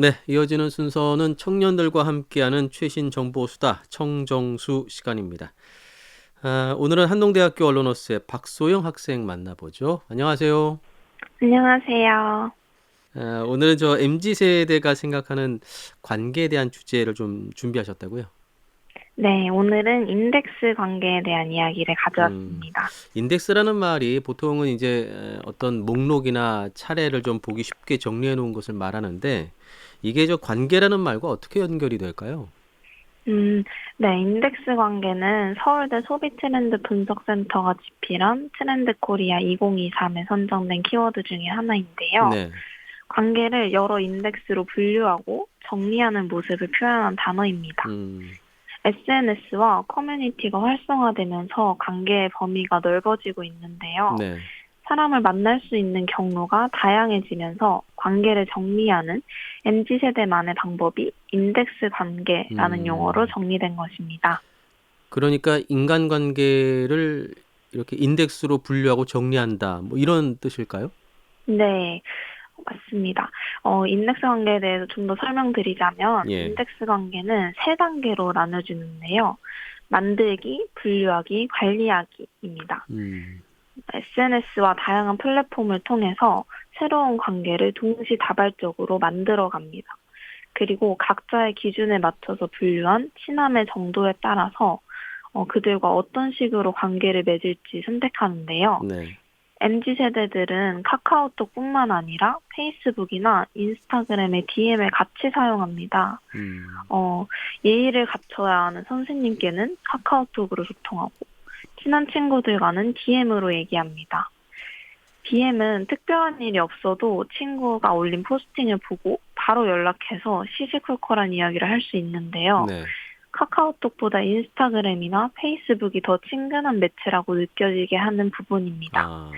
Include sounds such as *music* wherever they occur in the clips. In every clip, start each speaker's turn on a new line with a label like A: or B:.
A: 네, 이어지는 순서는 청년들과 함께하는 최신 정보 수다 청정수 시간입니다. 아, 오늘은 한동대학교 언론어스의 박소영 학생 만나보죠. 안녕하세요.
B: 안녕하세요.
A: 아, 오늘은 저 MZ 세대가 생각하는 관계에 대한 주제를 좀 준비하셨다고요?
B: 네, 오늘은 인덱스 관계에 대한 이야기를 가져왔습니다.
A: 인덱스라는 말이 보통은 이제 에, 어떤 목록이나 차례를 좀 보기 쉽게 정리해 놓은 것을 말하는데 이게 저 관계라는 말과 어떻게 연결이 될까요?
B: 음, 네, 인덱스 관계는 서울대 소비 트렌드 분석센터가 집필한 트렌드 코리아 2023에 선정된 키워드 중에 하나인데요.
A: 네.
B: 관계를 여러 인덱스로 분류하고 정리하는 모습을 표현한 단어입니다.
A: 음,
B: SNS와 커뮤니티가 활성화되면서 관계의 범위가 넓어지고 있는데요.
A: 네.
B: 사람을 만날 수 있는 경로가 다양해지면서 관계를 정리하는 MZ세대만의 방법이 인덱스 관계라는
A: 음.
B: 용어로 정리된 것입니다.
A: 그러니까 인간관계를 이렇게 인덱스로 분류하고 정리한다. 뭐 이런 뜻일까요?
B: 네, 맞습니다. 어, 인덱스 관계에 대해서 좀 더 설명드리자면
A: 예.
B: 인덱스 관계는 세 단계로 나눠지는데요. 만들기, 분류하기, 관리하기입니다.
A: 음,
B: SNS와 다양한 플랫폼을 통해서 새로운 관계를 동시다발적으로 만들어 갑니다. 그리고 각자의 기준에 맞춰서 분류한 친함의 정도에 따라서 어, 그들과 어떤 식으로 관계를 맺을지 선택하는데요.
A: 네.
B: MZ 세대들은 카카오톡뿐만 아니라 페이스북이나 인스타그램의 DM을 같이 사용합니다.
A: 음,
B: 어, 예의를 갖춰야 하는 선생님께는 카카오톡으로 소통하고 친한 친구들과는 DM으로 얘기합니다. DM은 특별한 일이 없어도 친구가 올린 포스팅을 보고 바로 연락해서 시시콜콜한 이야기를 할 수 있는데요.
A: 네.
B: 카카오톡보다 인스타그램이나 페이스북이 더 친근한 매체라고 느껴지게 하는 부분입니다.
A: 아,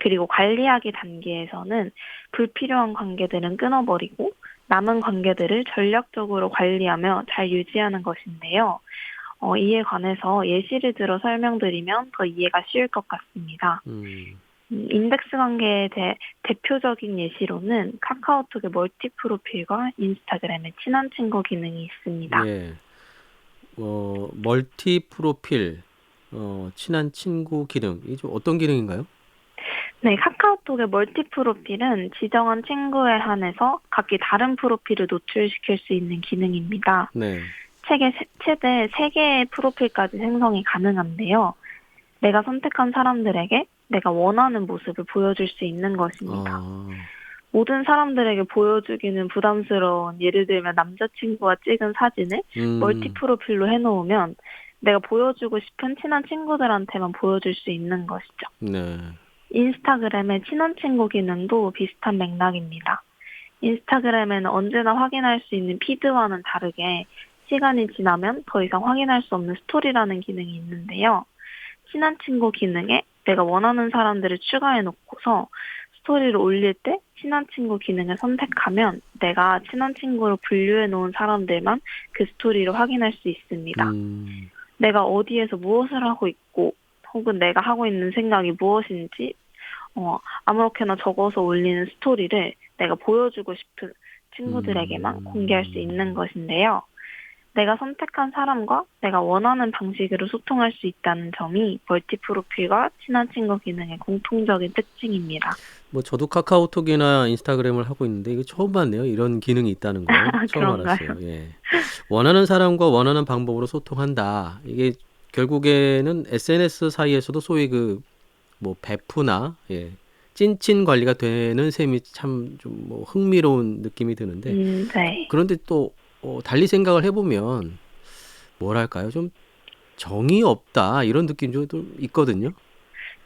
B: 그리고 관리하기 단계에서는 불필요한 관계들은 끊어버리고 남은 관계들을 전략적으로 관리하며 잘 유지하는 것인데요. 어, 이에 관해서 예시를 들어 설명드리면 더 이해가 쉬울 것 같습니다.
A: 음,
B: 음, 인덱스 관계의 대, 대표적인 예시로는 카카오톡의 멀티 프로필과 인스타그램의 친한 친구 기능이 있습니다.
A: 예. 어, 멀티 프로필, 어, 친한 친구 기능. 이게 좀 어떤 기능인가요?
B: 네, 카카오톡의 멀티 프로필은 지정한 친구에 한해서 각기 다른 프로필을 노출시킬 수 있는 기능입니다.
A: 네.
B: 책에 세- 최대 3개의 프로필까지 생성이 가능한데요. 내가 선택한 사람들에게 내가 원하는 모습을 보여줄 수 있는 것입니다.
A: 아,
B: 모든 사람들에게 보여주기는 부담스러운 예를 들면 남자친구와 찍은 사진을
A: 음,
B: 멀티 프로필로 해놓으면 내가 보여주고 싶은 친한 친구들한테만 보여줄 수 있는 것이죠.
A: 네.
B: 인스타그램의 친한 친구 기능도 비슷한 맥락입니다. 인스타그램에는 언제나 확인할 수 있는 피드와는 다르게 시간이 지나면 더 이상 확인할 수 없는 스토리라는 기능이 있는데요. 친한 친구 기능에 내가 원하는 사람들을 추가해 놓고서 스토리를 올릴 때 친한 친구 기능을 선택하면 내가 친한 친구로 분류해 놓은 사람들만 그 스토리를 확인할 수 있습니다.
A: 음,
B: 내가 어디에서 무엇을 하고 있고 혹은 내가 하고 있는 생각이 무엇인지 어, 아무렇게나 적어서 올리는 스토리를 내가 보여주고 싶은 친구들에게만
A: 음.
B: 공개할 수 있는 것인데요. 내가 선택한 사람과 내가 원하는 방식으로 소통할 수 있다는 점이 멀티 프로필과 친한 친구 기능의 공통적인 특징입니다.
A: 뭐 저도 카카오톡이나 인스타그램을 하고 있는데 이거 처음 봤네요. 이런 기능이 있다는 거 *laughs* 처음? 알았어요. 예. 원하는 사람과 원하는 방법으로 소통한다. 이게 결국에는 SNS 사이에서도 소위 그 뭐 베프나 예. 찐친 관리가 되는 셈이 참 좀 뭐 흥미로운 느낌이 드는데
B: 음, 네.
A: 그런데 또 어, 달리 생각을 해보면 뭐랄까요 좀 정이 없다 이런 느낌도 좀 있거든요.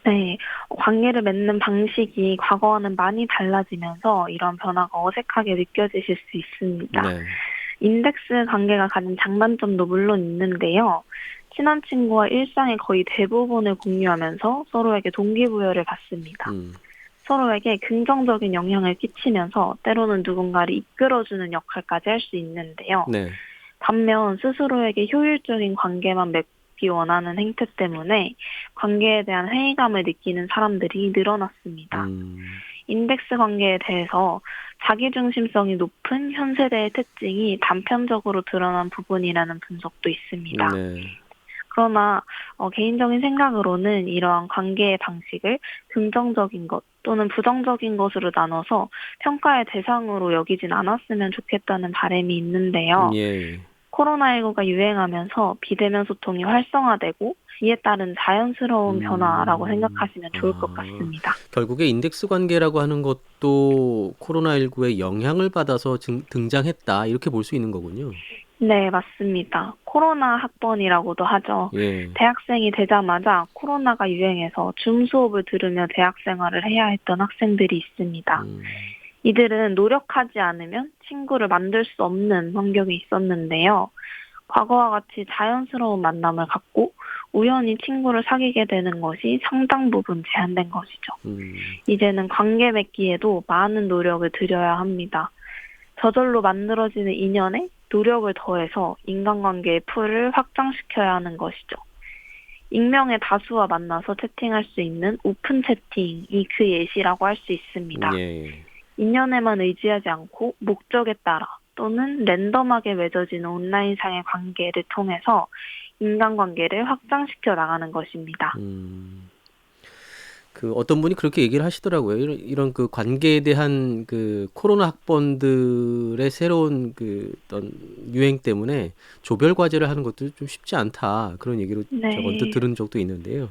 B: 네, 관계를 맺는 방식이 과거와는 많이 달라지면서 이런 변화가 어색하게 느껴지실 수 있습니다.
A: 네.
B: 인덱스 관계가 가진 장단점도 물론 있는데요. 친한 친구와 일상의 거의 대부분을 공유하면서 서로에게 동기부여를 받습니다.
A: 음,
B: 서로에게 긍정적인 영향을 끼치면서 때로는 누군가를 이끌어주는 역할까지 할 수 있는데요.
A: 네.
B: 반면 스스로에게 효율적인 관계만 맺기 원하는 행태 때문에 관계에 대한 회의감을 느끼는 사람들이 늘어났습니다.
A: 음,
B: 인덱스 관계에 대해서 자기중심성이 높은 현 세대의 특징이 단편적으로 드러난 부분이라는 분석도 있습니다.
A: 네.
B: 그러나 어, 개인적인 생각으로는 이러한 관계의 방식을 긍정적인 것 또는 부정적인 것으로 나눠서 평가의 대상으로 여기진 않았으면 좋겠다는 바람이 있는데요.
A: 예.
B: 코로나19가 유행하면서 비대면 소통이 활성화되고 이에 따른 자연스러운
A: 음.
B: 변화라고 생각하시면 좋을 것
A: 아.
B: 같습니다.
A: 결국에 인덱스 관계라고 하는 것도 코로나19의 영향을 받아서 증- 등장했다. 이렇게 볼 수 있는 거군요.
B: 네, 맞습니다. 코로나 학번이라고도 하죠.
A: 예.
B: 대학생이 되자마자 코로나가 유행해서 줌 수업을 들으며 대학 생활을 해야 했던 학생들이 있습니다.
A: 음.
B: 이들은 노력하지 않으면 친구를 만들 수 없는 환경에 있었는데요. 과거와 같이 자연스러운 만남을 갖고 우연히 친구를 사귀게 되는 것이 상당 부분 제한된 것이죠.
A: 음.
B: 이제는 관계 맺기에도 많은 노력을 들여야 합니다. 저절로 만들어지는 인연에 노력을 더해서 인간관계의 풀을 확장시켜야 하는 것이죠. 익명의 다수와 만나서 채팅할 수 있는 오픈 채팅이 그 예시라고 할 수 있습니다.
A: 예.
B: 인연에만 의지하지 않고 목적에 따라 또는 랜덤하게 맺어지는 온라인상의 관계를 통해서 인간관계를 확장시켜 나가는 것입니다.
A: 음. 그 어떤 분이 그렇게 얘기를 하시더라고요. 이런, 이런 그 관계에 대한 그 코로나 학번들의 새로운 그 어떤 유행 때문에 조별 과제를 하는 것도 좀 쉽지 않다. 그런 얘기를
B: 네.
A: 제가 언뜻 들은 적도 있는데요.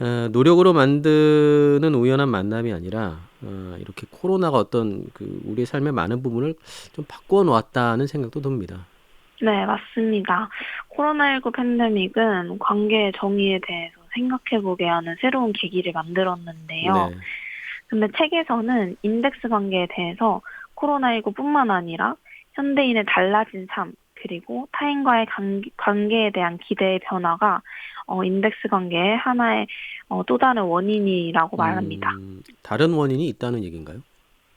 A: 어, 노력으로 만드는 우연한 만남이 아니라 어, 이렇게 코로나가 어떤 그 우리의 삶의 많은 부분을 좀 바꾸어 놓았다는 생각도 듭니다.
B: 네, 맞습니다. 코로나19 팬데믹은 관계의 정의에 대해서 생각해보게 하는 새로운 계기를 만들었는데요.
A: 네.
B: 근데 책에서는 인덱스 관계에 대해서 코로나19뿐만 아니라 현대인의 달라진 삶, 그리고 타인과의 관- 관계에 대한 기대의 변화가 어, 인덱스 관계의 하나의 어, 또 다른 원인이라고 말합니다.
A: 음, 다른 원인이 있다는 얘기인가요?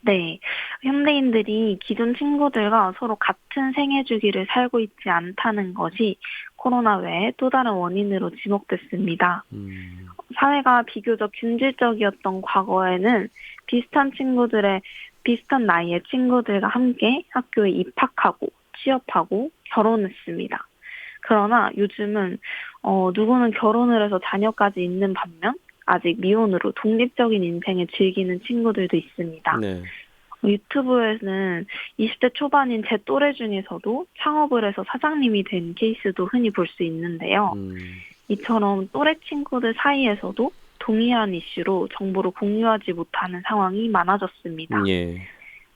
B: 네. 현대인들이 기존 친구들과 서로 같은 생애 주기를 살고 있지 않다는 것이 코로나 외에 또 다른 원인으로 지목됐습니다.
A: 음,
B: 사회가 비교적 균질적이었던 과거에는 비슷한 친구들의 비슷한 나이의 친구들과 함께 학교에 입학하고 취업하고 결혼했습니다. 그러나 요즘은 어, 누구는 결혼을 해서 자녀까지 있는 반면 아직 미혼으로 독립적인 인생을 즐기는 친구들도 있습니다.
A: 네.
B: 유튜브에는 20대 초반인 제 또래 중에서도 창업을 해서 사장님이 된 케이스도 흔히 볼 수 있는데요.
A: 음,
B: 이처럼 또래 친구들 사이에서도 동일한 이슈로 정보를 공유하지 못하는 상황이 많아졌습니다.
A: 예.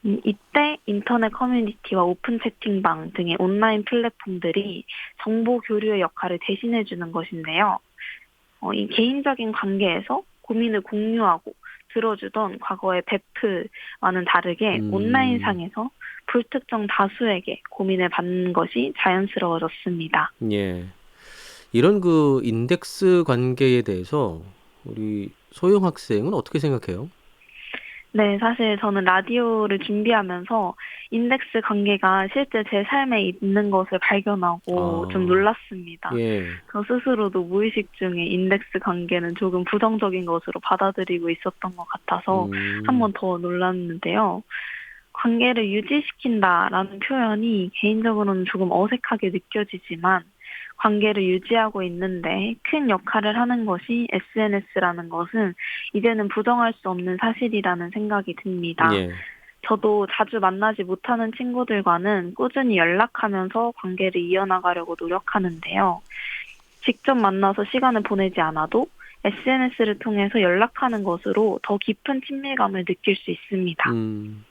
B: 음, 이때 인터넷 커뮤니티와 오픈 채팅방 등의 온라인 플랫폼들이 정보 교류의 역할을 대신해 주는 것인데요. 어, 이 개인적인 관계에서 고민을 공유하고 들어주던 과거의 베프와는 다르게
A: 음.
B: 온라인상에서 불특정 다수에게 고민을 받는 것이 자연스러워졌습니다.
A: 예. 이런 그 인덱스 관계에 대해서 우리 소영 학생은 어떻게 생각해요?
B: 네, 사실 저는 라디오를 준비하면서 인덱스 관계가 실제 제 삶에 있는 것을 발견하고
A: 아.
B: 좀 놀랐습니다.
A: 예.
B: 저 스스로도 무의식 중에 인덱스 관계는 조금 부정적인 것으로 받아들이고 있었던 것 같아서
A: 음,
B: 한번 더 놀랐는데요. 관계를 유지시킨다라는 표현이 개인적으로는 조금 어색하게 느껴지지만 관계를 유지하고 있는데 큰 역할을 하는 것이 SNS라는 것은 이제는 부정할 수 없는 사실이라는 생각이 듭니다.
A: 예.
B: 저도 자주 만나지 못하는 친구들과는 꾸준히 연락하면서 관계를 이어나가려고 노력하는데요. 직접 만나서 시간을 보내지 않아도 SNS를 통해서 연락하는 것으로 더 깊은 친밀감을 느낄 수 있습니다.
A: 음,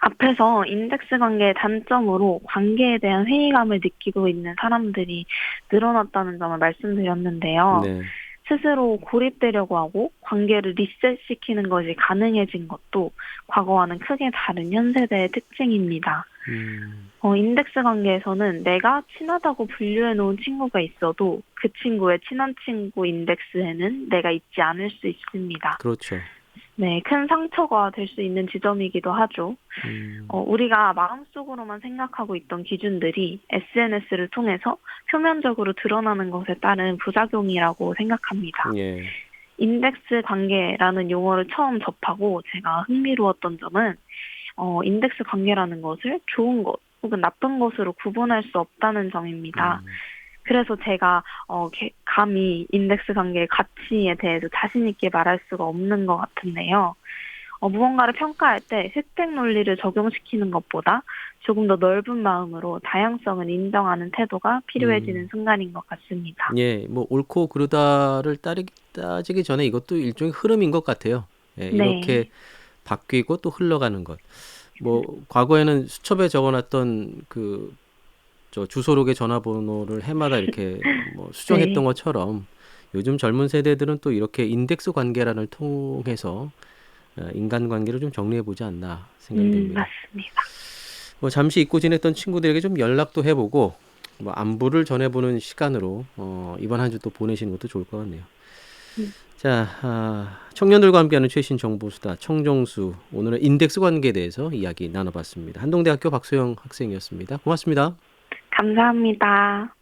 B: 앞에서 인덱스 관계의 단점으로 관계에 대한 회의감을 느끼고 있는 사람들이 늘어났다는 점을 말씀드렸는데요.
A: 네.
B: 스스로 고립되려고 하고 관계를 리셋시키는 것이 가능해진 것도 과거와는 크게 다른 현 세대의 특징입니다.
A: 음,
B: 어, 인덱스 관계에서는 내가 친하다고 분류해 놓은 친구가 있어도 그 친구의 친한 친구 인덱스에는 내가 있지 않을 수 있습니다.
A: 그렇죠.
B: 네, 큰 상처가 될 수 있는 지점이기도 하죠.
A: 음,
B: 어, 우리가 마음속으로만 생각하고 있던 기준들이 SNS를 통해서 표면적으로 드러나는 것에 따른 부작용이라고 생각합니다.
A: 예.
B: 인덱스 관계라는 용어를 처음 접하고 제가 흥미로웠던 점은 어, 인덱스 관계라는 것을 좋은 것 혹은 나쁜 것으로 구분할 수 없다는 점입니다.
A: 음,
B: 그래서 제가 어, 게- 감히 인덱스 관계의 가치에 대해서 자신 있게 말할 수가 없는 것 같은데요. 어, 무언가를 평가할 때 획백 논리를 적용시키는 것보다 조금 더 넓은 마음으로 다양성을 인정하는 태도가 필요해지는
A: 음.
B: 순간인 것 같습니다.
A: 예, 뭐 옳고 그르다를 따르기, 따지기 전에 이것도 일종의 흐름인 것 같아요. 예,
B: 네.
A: 이렇게 바뀌고 또 흘러가는 것. 뭐 과거에는 수첩에 적어놨던 그 저 주소록의 전화번호를 해마다 이렇게 뭐 *laughs* 수정했던
B: 네.
A: 것처럼 요즘 젊은 세대들은 또 이렇게 인덱스 관계란을 통해서 어, 인간관계를 좀 정리해 보지 않나 생각이
B: 음. 맞습니다.
A: 뭐 잠시 잊고 지냈던 친구들에게 좀 연락도 해보고 뭐 안부를 전해보는 시간으로 어, 이번 한 주 또 보내시는 것도 좋을 것 같네요.
B: 음.
A: 자, 아, 청년들과 함께하는 최신 정보수다 청정수 오늘은 인덱스 관계에 대해서 이야기 나눠봤습니다. 한동대학교 박소영 학생이었습니다. 고맙습니다.
B: 감사합니다.